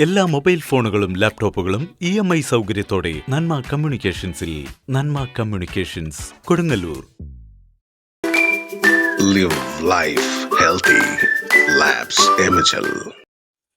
എല്ലാ മൊബൈൽ ഫോണുകളും ലാപ്ടോപ്പുകളും ഇ എം ഐ സൗകര്യത്തോടെ Nanma കമ്മ്യൂണിക്കേഷൻസിൽ Nanma communications Kodungallur. Live life healthy.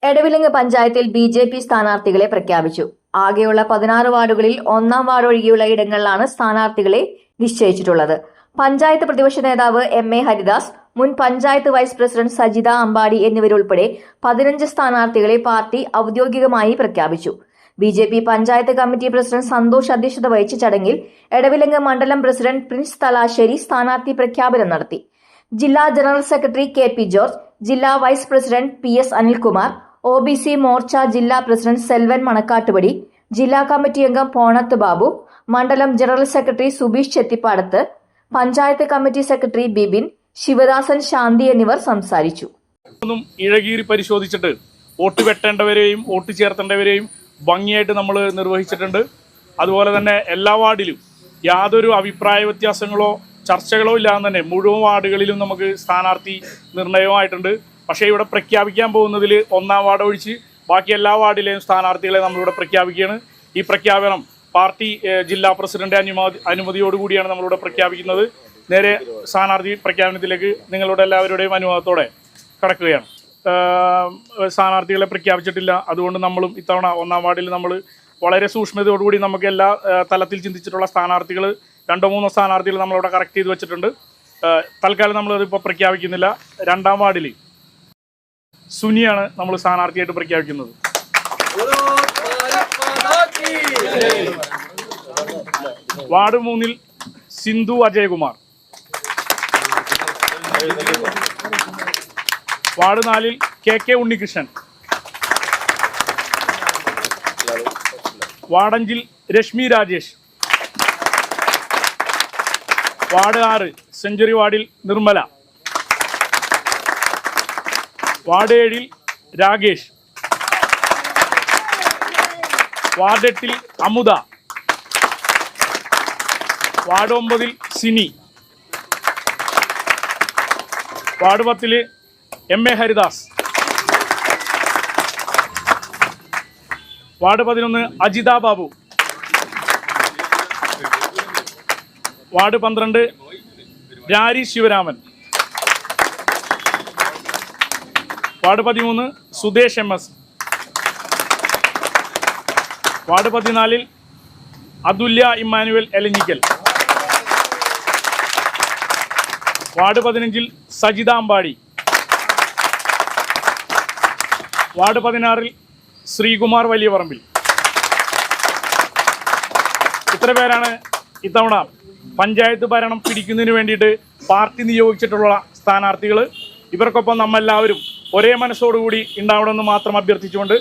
Edavilangu പഞ്ചായത്തിൽ ബി ജെ പി സ്ഥാനാർത്ഥികളെ പ്രഖ്യാപിച്ചു. ആകെയുള്ള പതിനാറ് വാർഡുകളിൽ ഒന്നാം വാർഡ് ഒഴികെയുള്ള ഇടങ്ങളിലാണ് സ്ഥാനാർത്ഥികളെ നിശ്ചയിച്ചിട്ടുള്ളത്. പഞ്ചായത്ത് പ്രതിപക്ഷ നേതാവ് എം എ ഹരിദാസ് മുൻ പഞ്ചായത്ത് വൈസ് പ്രസിഡന്റ് സജിത അമ്പാടി എന്നിവരുൾപ്പെടെ പതിനഞ്ച് സ്ഥാനാർത്ഥികളെ പാർട്ടി ഔദ്യോഗികമായി പ്രഖ്യാപിച്ചു. B J P panchayat committee president Santhosh അധ്യക്ഷത വഹിച്ച ചടങ്ങിൽ എടവിലങ്ങ് മണ്ഡലം പ്രസിഡന്റ് പ്രിൻസ് തലാശ്ശേരി സ്ഥാനാർത്ഥി പ്രഖ്യാപനം നടത്തി. ജില്ലാ general secretary K P George ജില്ലാ vice president P S Anilkumar O B C Morcha ജില്ലാ പ്രസിഡന്റ് സെൽവൻ മണക്കാട്ടുപടി ജില്ലാ കമ്മിറ്റി അംഗം പോണത്ത് ബാബു മണ്ഡലം general secretary Subeesh Chethippadath panchayat committee secretary Bibin Sivadasan Shanthi എന്നിവർ സംസാരിച്ചു. ഇഴകീറി പരിശോധിച്ചിട്ട് വോട്ട് വെട്ടേണ്ടവരെയും വോട്ട് ചേർത്തേണ്ടവരെയും ഭംഗിയായിട്ട് നമ്മൾ നിർവഹിച്ചിട്ടുണ്ട്. അതുപോലെ തന്നെ എല്ലാ വാർഡിലും യാതൊരു അഭിപ്രായ വ്യത്യാസങ്ങളോ ചർച്ചകളോ ഇല്ലാതെ തന്നെ മുഴുവൻ വാർഡുകളിലും നമുക്ക് സ്ഥാനാർത്ഥി നിർണയമായിട്ടുണ്ട്. പക്ഷേ ഇവിടെ പ്രഖ്യാപിക്കാൻ പോകുന്നതിൽ ഒന്നാം വാർഡ് ഒഴിച്ച് ബാക്കി എല്ലാ വാർഡിലെയും സ്ഥാനാർത്ഥികളെ നമ്മളിവിടെ പ്രഖ്യാപിക്കുകയാണ്. ഈ പ്രഖ്യാപനം പാർട്ടി ജില്ലാ പ്രസിഡന്റ് അനുമതി അനുമതിയോടുകൂടിയാണ് നമ്മളിവിടെ പ്രഖ്യാപിക്കുന്നത്. നേരെ സ്ഥാനാർത്ഥി പ്രഖ്യാപനത്തിലേക്ക് നിങ്ങളുടെ എല്ലാവരുടെയും അനുവാദത്തോടെ കടക്കുകയാണ്. സ്ഥാനാർത്ഥികളെ പ്രഖ്യാപിച്ചിട്ടില്ല. അതുകൊണ്ട് നമ്മളും ഇത്തവണ ഒന്നാം വാർഡിൽ നമ്മൾ വളരെ സൂക്ഷ്മതയോടുകൂടി നമുക്ക് എല്ലാ തലത്തിൽ ചിന്തിച്ചിട്ടുള്ള സ്ഥാനാർത്ഥികൾ രണ്ടോ മൂന്നോ സ്ഥാനാർത്ഥികൾ നമ്മളവിടെ കറക്റ്റ് ചെയ്ത് വെച്ചിട്ടുണ്ട്. തൽക്കാലം നമ്മളതിപ്പോൾ പ്രഖ്യാപിക്കുന്നില്ല. രണ്ടാം വാർഡിൽ സുനിയാണ് നമ്മൾ സ്ഥാനാർത്ഥിയായിട്ട് പ്രഖ്യാപിക്കുന്നത്. വാർഡ് മൂന്നിൽ സിന്ധു അജയകുമാർ. വാർഡ് നാലിൽ കെ കെ ഉണ്ണികൃഷ്ണൻ. വാർഡഞ്ചിൽ രശ്മി രാജേഷ്. വാർഡ് ആറ് സെഞ്ചുറി വാർഡിൽ നിർമ്മല. വാർഡ് ഏഴിൽ രാകേഷ്. വാർഡ് എട്ടിൽ അമുദ വാർഡ് ഒമ്പതിൽ സിനി. വാർഡ് പത്തിൽ എം എ ഹരിദാസ്. വാർഡ് പതിനൊന്ന് അജിത ബാബു. വാർഡ് പന്ത്രണ്ട് രാരി ശിവരാമൻ. വാർഡ് പതിമൂന്ന് സുദേശ് എം എസ്. വാർഡ് പതിനാലിൽ അതുല്യ ഇമ്മാനുവൽ എലഞ്ഞിക്കൽ. വാർഡ് പതിനഞ്ചിൽ സജിത അമ്പാടി. വാർഡ് പതിനാറിൽ ശ്രീകുമാർ വലിയപറമ്പിൽ. ഇത്ര പേരാണ് ഇത്തവണ പഞ്ചായത്ത് ഭരണം പിടിക്കുന്നതിന് വേണ്ടിയിട്ട് പാർട്ടി നിയോഗിച്ചിട്ടുള്ള സ്ഥാനാർത്ഥികൾ ഇവർക്കൊപ്പം നമ്മെല്ലാവരും ഒരേ മനസ്സോടുകൂടി ഉണ്ടാവണമെന്ന് മാത്രം അഭ്യർത്ഥിച്ചുകൊണ്ട്